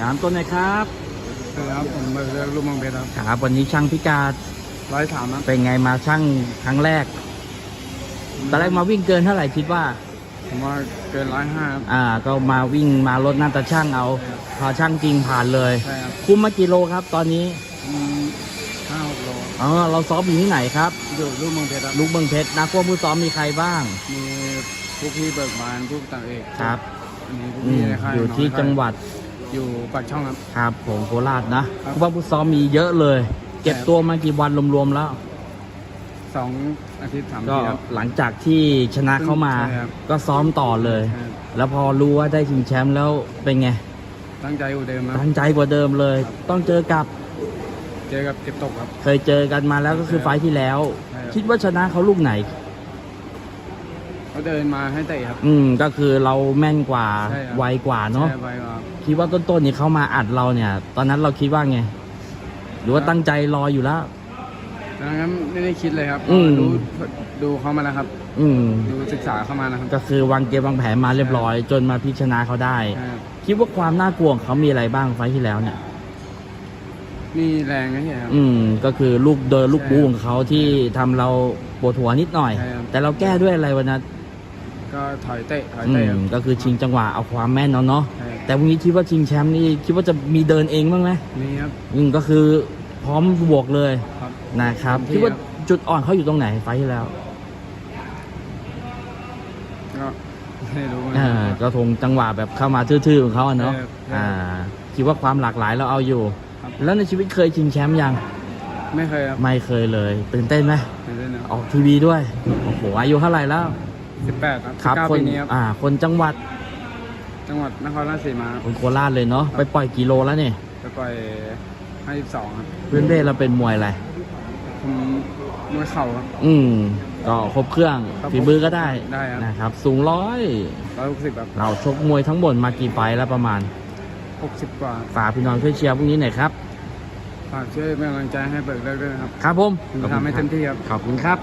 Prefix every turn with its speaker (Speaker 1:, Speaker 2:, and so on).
Speaker 1: ถามต้นหนะครับ
Speaker 2: ครับผมเบิกเลือกลูกมังเพชรครับ
Speaker 1: ครับวันนี้ช่างพิการ
Speaker 2: ร้อยสามครับ
Speaker 1: เป็นไงมาช่างครั้งแรกตอนแรกมาวิ่งเกินเท่าไหร่คิดว่า
Speaker 2: ผมว่าเกินร้อยห้าครับ
Speaker 1: อ่า ก็มาวิ่งมาลดหน้าตาช่างเอาพอช่างจริงผ่านเลย
Speaker 2: ใช่ครับ
Speaker 1: คุมมากี่โลครับ ตอนนี้
Speaker 2: อืมห้าหกโล
Speaker 1: อ๋อเราซ้อมอยู่ที่ไหนครับ
Speaker 2: อยู่ลูกมังเพชรครับ
Speaker 1: ลูกเบิงเพชรนักควบผู้ซ้อมมีใครบ้าง
Speaker 2: มีพวกพี่เบิกบานพวกต่างเอก
Speaker 1: ครับ
Speaker 2: อันนี้พวก
Speaker 1: อื
Speaker 2: พี่
Speaker 1: ม
Speaker 2: ในค่าย
Speaker 1: อยู่ที่
Speaker 2: น้ค่า
Speaker 1: จังหวัด
Speaker 2: อยู่ปากช่องครับ
Speaker 1: ครับผมโคราชนะครับผู้ว่าผู้ซ้อมมีเยอะเลย เก็บ
Speaker 2: ครับ
Speaker 1: ตัวมากี่วันรวมๆแล้ว
Speaker 2: สองอาทิตย์สาม
Speaker 1: ก็
Speaker 2: ทีครับ
Speaker 1: หลังจากที่ชนะเข้ามา
Speaker 2: ใช่ครับ
Speaker 1: ก็ซ้อมต่อเลย
Speaker 2: ใช่ครับ
Speaker 1: แล้วพอรู้ว่าได้ชิงแชมป์แล้วเป็นไง
Speaker 2: ตั้งใจอยู่เดิมครับ
Speaker 1: ตั้งใจกว่าเดิมเลย ต้องเจอกับ
Speaker 2: เจอกับเก็บตกครับ
Speaker 1: เคยเจอกันมาแล้วก็คือไฟท์ที่แล้ว
Speaker 2: ใช่ครับ
Speaker 1: คิดว่าชนะเขาลูกไหน
Speaker 2: เขาเดินมาให้เตะครับ
Speaker 1: อืมก็คือเราแม่นกว่า
Speaker 2: ใช่ครับ
Speaker 1: ไวกว่าเนาะ
Speaker 2: ใช่ไปครับ
Speaker 1: คิดว่าต้นๆนี่เขามาอัดเราเนี่ย ตอนนั้นเราคิดว่าไง หรือว่าตั้งใจรออยู่แล้ว
Speaker 2: ดังนั้นไม่ได้คิดเลยครับ
Speaker 1: อืม
Speaker 2: ดูดูเขามาแล้วครับ
Speaker 1: อืม
Speaker 2: ดูศึกษาเข้ามานะครับ
Speaker 1: ก็คือวางเกมวางแผนมาเรียบร้อย จนมาพลิกชนะเขาได้
Speaker 2: ใช่ครับ
Speaker 1: คิดว่าความน่ากลัวของเขามีอะไรบ้างไฟท์ที่แล้วเนี่ย
Speaker 2: มีแรงนะเฮียครับ
Speaker 1: อืม ก็คือลูกเดินลูก
Speaker 2: ใช่
Speaker 1: บูของเขาที่ทำเราปวดหัวนิดหน่อย
Speaker 2: ใช่ครับ
Speaker 1: แต่เราแก้ด้วยอะไรวันนั้น
Speaker 2: ก็ถอยเตะถอย
Speaker 1: อื
Speaker 2: เตะ
Speaker 1: ม
Speaker 2: ครับ
Speaker 1: ก็คือชิงจังหวะเอาความแม่นเอาเนาะ
Speaker 2: ใช่
Speaker 1: แต่วันนี้คิดว่าชิงแชมป์นี่คิดว่าจะมีเดินเองบ้างไหม
Speaker 2: นี่ครับ
Speaker 1: อืมก็คือพร้อมบวกเลย
Speaker 2: ครับ
Speaker 1: นะครับ
Speaker 2: เต็มที่
Speaker 1: คิดว่า
Speaker 2: ครับ
Speaker 1: จุดอ่อนเขาอยู่ตรงไหนไฟล์ที่แล้ว
Speaker 2: ก็ไม่รู้เหมือนกั
Speaker 1: อ่านก็คงจังหวะแบบเข้ามาทื่อๆของเขาอะเนาะ
Speaker 2: ใช่ครับ
Speaker 1: อ่า คิดว่าความหลากหลายเราเอาอยู่
Speaker 2: ครับ
Speaker 1: แล้วในชีวิตเคยชิงแชมป์ยัง
Speaker 2: ไม่เคยครับ
Speaker 1: ไม่เคยเลยตื่นเต้นไหม
Speaker 2: ไม่ได้นะ
Speaker 1: ออกทีวีด้วย โอ้โห อายุเท่าไหร่แล้ว
Speaker 2: สิบแปดครับ
Speaker 1: ครับ
Speaker 2: เก้า
Speaker 1: คน
Speaker 2: ปีนี้ครับ
Speaker 1: อ่า คนจังหวัด
Speaker 2: จังหวัดนครราชสีมาครับ
Speaker 1: คนโคราชเลยเนาะไปปล่อยกิโลแล้วเนี่ย
Speaker 2: ไปปล่อยห้าสิบสองครับ
Speaker 1: เพื่อนเบ้เราเป็นมวยอะไร
Speaker 2: ผมมวยเข่าครับ
Speaker 1: อืมก็ครบเครื่อง
Speaker 2: ครับ
Speaker 1: ฝีมือก็ได้
Speaker 2: ได้ครับ
Speaker 1: นะครับ สูงร้อย
Speaker 2: ร้อยหกสิบแบบ
Speaker 1: เราชกมวยทั้งหมดมากี่ไฟล์แล้วประมาณ
Speaker 2: หกสิบกว่า
Speaker 1: ฝากพี่น้องช่วยเชียร์พวกนี้หน่อยครับ
Speaker 2: ฝากช่วยเป็นกำลังใจให้เปิดเลิกด้วยนะครับ
Speaker 1: ครับผม
Speaker 2: ผมจะทำให้เต็มที่ครับ
Speaker 1: ขอบคุณครับ